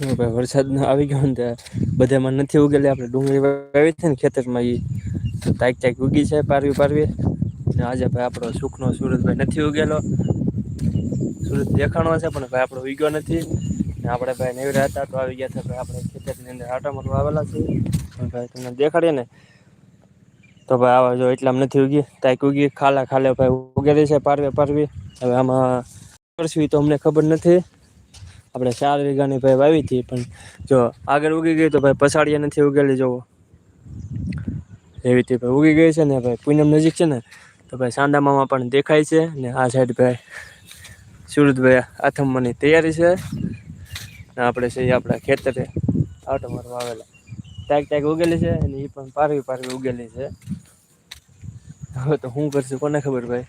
ભાઈ વરસાદ આવી ગયો ને બધામાં નથી ઉગેલી. આપણે ડુંગળી વાવી છે ને ખેતરમાં એ તાક તાક ઉગી છે પારવી પારવી. ને આજે ભાઈ આપણો સુખનો સુરતભાઈ નથી ઉગેલો. સુરત દેખાણો છે પણ ભાઈ આપણો ઉગ્યો નથી. ને આપણે ભાઈ નેવરા હતા તો આવી ગયા હતા ભાઈ આપણે ખેતરની અંદર આટા મારવા આવેલા છે ભાઈ તમને દેખાડીએ ને તો ભાઈ આવા જો એટલામાં નથી ઉગી. તાક ઉગી, ખાલા ખાલે ભાઈ ઉગેલી છે પારવે પારવી. હવે આમાં કરશું તો અમને ખબર નથી. આપણે ચાર વીઘાની ભાઈ વાવી હતી, પણ જો આગળ ઉગી ગઈ તો ભાઈ પસાડીએ નથી ઉગેલી, જવો. એવી રીતે ભાઈ ઉગી ગઈ છે ને ભાઈ પૂનમ નજીક છે ને, તો ભાઈ સાંદામામાં પણ દેખાય છે ને આ સાઈડ ભાઈ સુરતભાઈ આથમવાની તૈયારી છે. ને આપણે છે આપણા ખેતરે આટો મારવા આવેલા. ટાઈક ટાઈક ઉગેલી છે અને એ પણ પારવી પારવી ઉગેલી છે. હવે તો શું કરશું, કોને ખબર ભાઈ?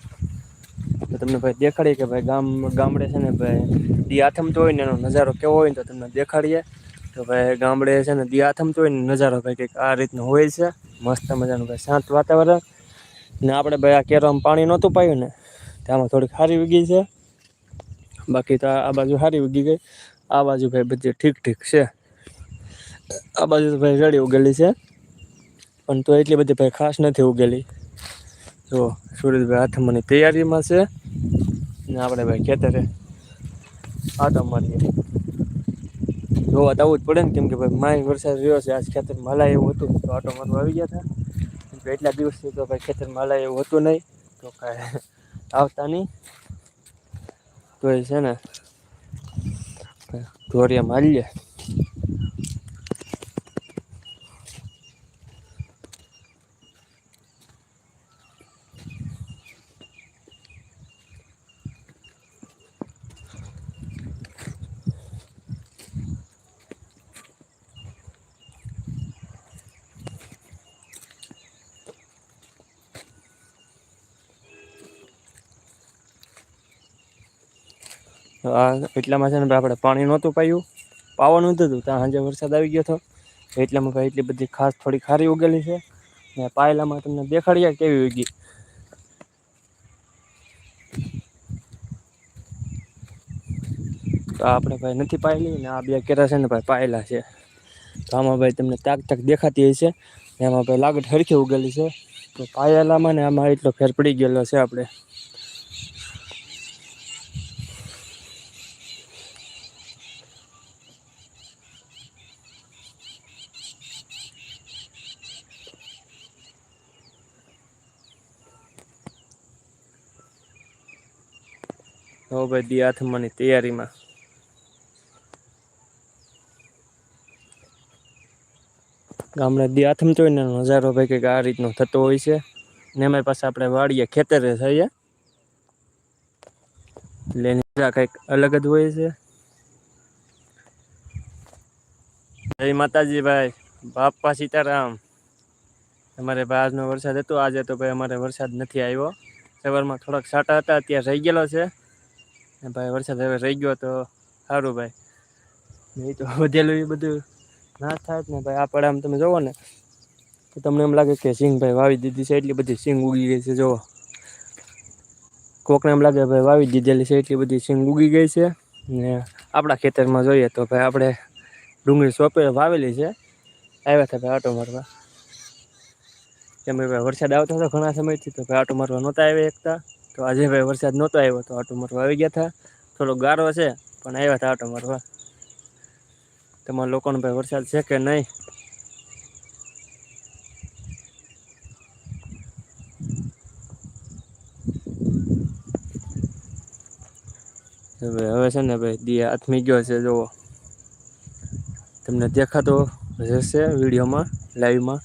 તો તમને ભાઈ દેખાડીએ કે ભાઈ ગામ, ગામડે છે ને ભાઈ દી આથમતો હોય ને એનો નજારો કેવો હોય ને તો તમને દેખાડીએ. તો ભાઈ ગામડે છે ને દી આથમતો હોય ને નજારો ભાઈ કંઈક આ રીતનો હોય છે. મસ્ત મજાનું ભાઈ શાંત વાતાવરણ. ને આપણે ભાઈ આ કેરામાં પાણી નહોતું પાયું ને આમાં થોડીક સારી ઉગી છે. બાકી તો આ બાજુ સારી ઉગી ગઈ. આ બાજુ ભાઈ બધી ઠીક ઠીક છે. આ બાજુ તો ભાઈ રેડી ઉગેલી છે. પણ તો એટલી બધી ભાઈ ખાસ નથી ઉગેલી. જો સુરેશભાઈ હાથમાંની તૈયારીમાં છે. ને આપણે ભાઈ ખેતરે આટો મારીએ જોવા તો આવવું જ પડે ને, કેમ કે ભાઈ માય વરસાદ રહ્યો છે, આજ ખેતરમાં હલાય એવું હતું તો આટો મારવા આવી ગયા હતા. એટલા દિવસથી તો ભાઈ ખેતરમાં હલાય એવું હતું નહીં, તો કાંઈ આવતા નહીં. તો એ છે ને ઢોરિયા મારીએ એટલામાં છે ને આપણે પાણી નહોતું પાયું. પાવાનું હતું, ત્યાં સાંજે વરસાદ આવી ગયો હતો. એટલામાં ભાઈ એટલી બધી ખાસ થોડી ખારી ઉગેલી છે. ને પાયલામાં તમને દેખાડીએ કેવી ઉગી. તો આપણે ભાઈ નથી પાયેલી ને આ બે કેરા છે ને ભાઈ પાયેલા છે. તો આમાં ભાઈ તમને તાક તાક દેખાતી હશે એમાં ભાઈ લાગટ હરખી ઉગેલી છે. તો પાયેલામાં ને આમાં એટલો ફેર પડી ગયેલો છે આપણે. હવે ભાઈ દી આથમવાની તૈયારીમાં. ગામડે દી આથમ તો ને નજારો ભાઈ કંઈક આ રીતનો થતો હોય છે. ને એમાં પાસે આપણે વાડીએ ખેતરે થઈએ એટલે એની કંઈક અલગ જ હોય છે. જય માતાજી ભાઈ, બાપા સીતારામ. અમારે બહારનો વરસાદ હતો, આજે તો ભાઈ અમારે વરસાદ નથી આવ્યો. સવારમાં થોડાક સાટા હતા, અત્યારે રહી ગયેલો છે. ભાઈ વરસાદ હવે રહી ગયો તો સારું ભાઈ. નહીં તો વધેલું એ બધું ના થાય ને ભાઈ. આ પડામાં તમે જોવો ને, તો તમને એમ લાગે કે સિંગ ભાઈ વાવી દીધી છે, એટલી બધી સિંગ ઉગી ગઈ છે, જોવો. કોકને એમ લાગે ભાઈ વાવી દીધેલી છે, એટલી બધી સિંગ ઉગી ગઈ છે. ને આપણા ખેતરમાં જોઈએ તો ભાઈ આપણે ડુંગળી સોંપે વાવેલી છે. આવ્યા હતા ભાઈ આટો મારવા. કેમ ભાઈ વરસાદ આવતો હતો ઘણા સમયથી તો ભાઈ આટો મારવા નહોતા આવ્યા એકતા. તો આજે ભાઈ વરસાદ નહોતો આવ્યો તો આટો મારવા આવી ગયા હતા થોડો ગારો છે, પણ આવ્યા હતા આટો મારવા. તમારા લોકોનો ભાઈ વરસાદ છે કે નહીં? હવે છે ને ભાઈ, દી આથમી ગયો છે, જુઓ. તમને દેખાતો હશે વિડીયોમાં લાઈવમાં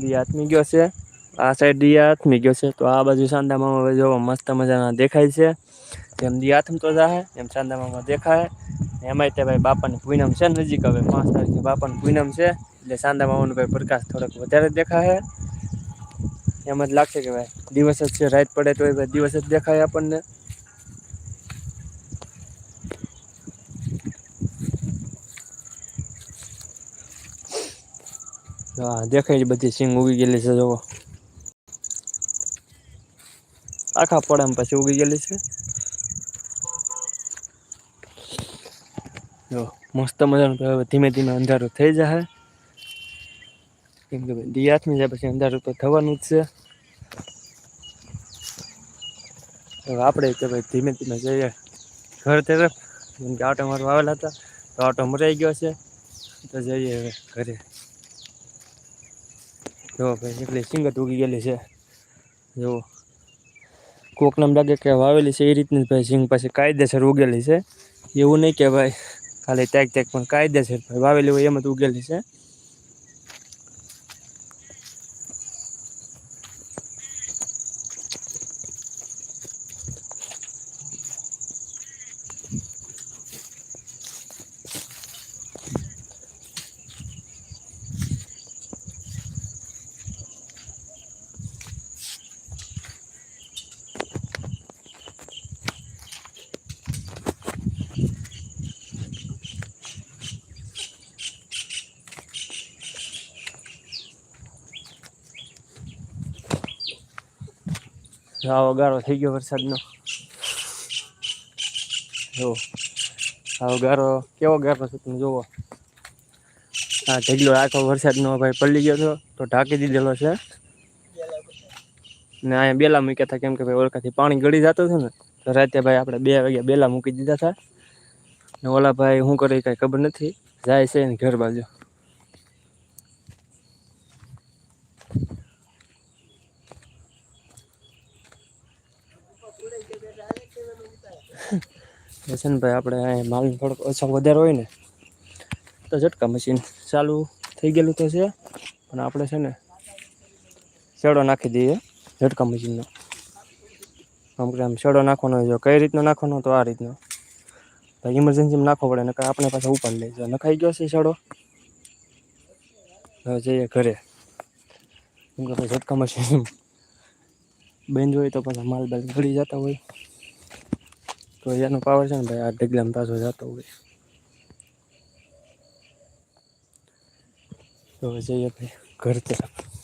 દી આથમી ગયો છે. આ સાઈડ દી હાથમી ગયો છે. તો આ બાજુ સાંદામાં હવે જોવો, મસ્ત મજાના દેખાય છે. જેમ દી હાથમતો જાય એમ સાંદામાં દેખાય. એમાંય તે ભાઈ બાપાની પૂનમ છે નજીક હવે, પાંચ તારીખે બાપાની પૂનમ છે. એટલે સાંદા મામાનો ભાઈ પ્રકાશ થોડોક વધારે દેખાય એમ જ લાગશે કે ભાઈ દિવસ જ છે, રાત પડે તો ભાઈ દિવસ જ દેખાય આપણને. હા, દેખાય બધી સિંગ ઉગી ગયેલી છે, જોવો. આખા પડે પછી ઉગી ગયેલી છે. જો, મસ્ત મજાનું હવે ધીમે ધીમે અંધારું થઈ જાય કેમ કે દિયાથમી જાય પછી અંધારું તો થવાનું જ છે. હવે આપણે કે ભાઈ ધીમે ધીમે જઈએ ઘર તરફ. કેમ કે આટો મારવા આવેલા હતા, તો આટો મરાઈ ગયો છે. તો જઈએ હવે ઘરે. જો ભાઈ એટલી સિંગત ઉગી ગયેલી છે. જો. કોક એમ લાગે કે વાવેલી છે એ રીતની ભાઈ સિંગ પાસે કાયદેસર ઉગેલી છે. એવું નહીં કે ભાઈ ખાલી ટેક ટેક પણ કાયદેસર ભાઈ વાવેલી હોય એમ જ ઉગેલી છે. આવો ગારો થઈ ગયો વરસાદનો. જો આવો ગારો, કેવો ગારો છે તમે જુઓ. આ ઢગલો આખો વરસાદનો ભાઈ પડી ગયો હતો તો ઢાંકી દીધેલો છે. ને અહીંયા બેલા મૂક્યા હતા, કેમ કે ભાઈ ઓળખાથી પાણી ગળી જતું હતું ને, તો રાતે ભાઈ આપણે બે વાગ્યા બેલા મૂકી દીધા હતા. ને ઓલા ભાઈ શું કરે કાંઈ ખબર નથી, જાય છે એની ઘર બાજુ. છે ને ભાઈ, આપણે માલ થોડોક ઓછો વધારે હોય ને, તો ઝટકા મશીન ચાલુ થઈ ગયેલું તો છે. પણ આપણે છે ને શેડો નાખી દઈએ ઝટકા મશીનનો. આમ કે આમ શેડો નાખવાનો જો કઈ રીતનો નાખવાનો તો આ રીતનો. ભાઈ ઇમરજન્સીમાં નાખવો પડે, નકર આપણે પાછા ઉપર લઈ જાય. નખાઈ ગયો છે શેડો. હવે જઈએ ઘરે. કેમ કે ઝટકા મશીન. બંધ હોય તો પાછા માલ બાલ ગળી જતા હોય. તો એનો પાવર છે ને ભાઈ, આ ઢગલામાં પાછો જતો હોય. તો જઈએ ભાઈ, ઘર તરફ.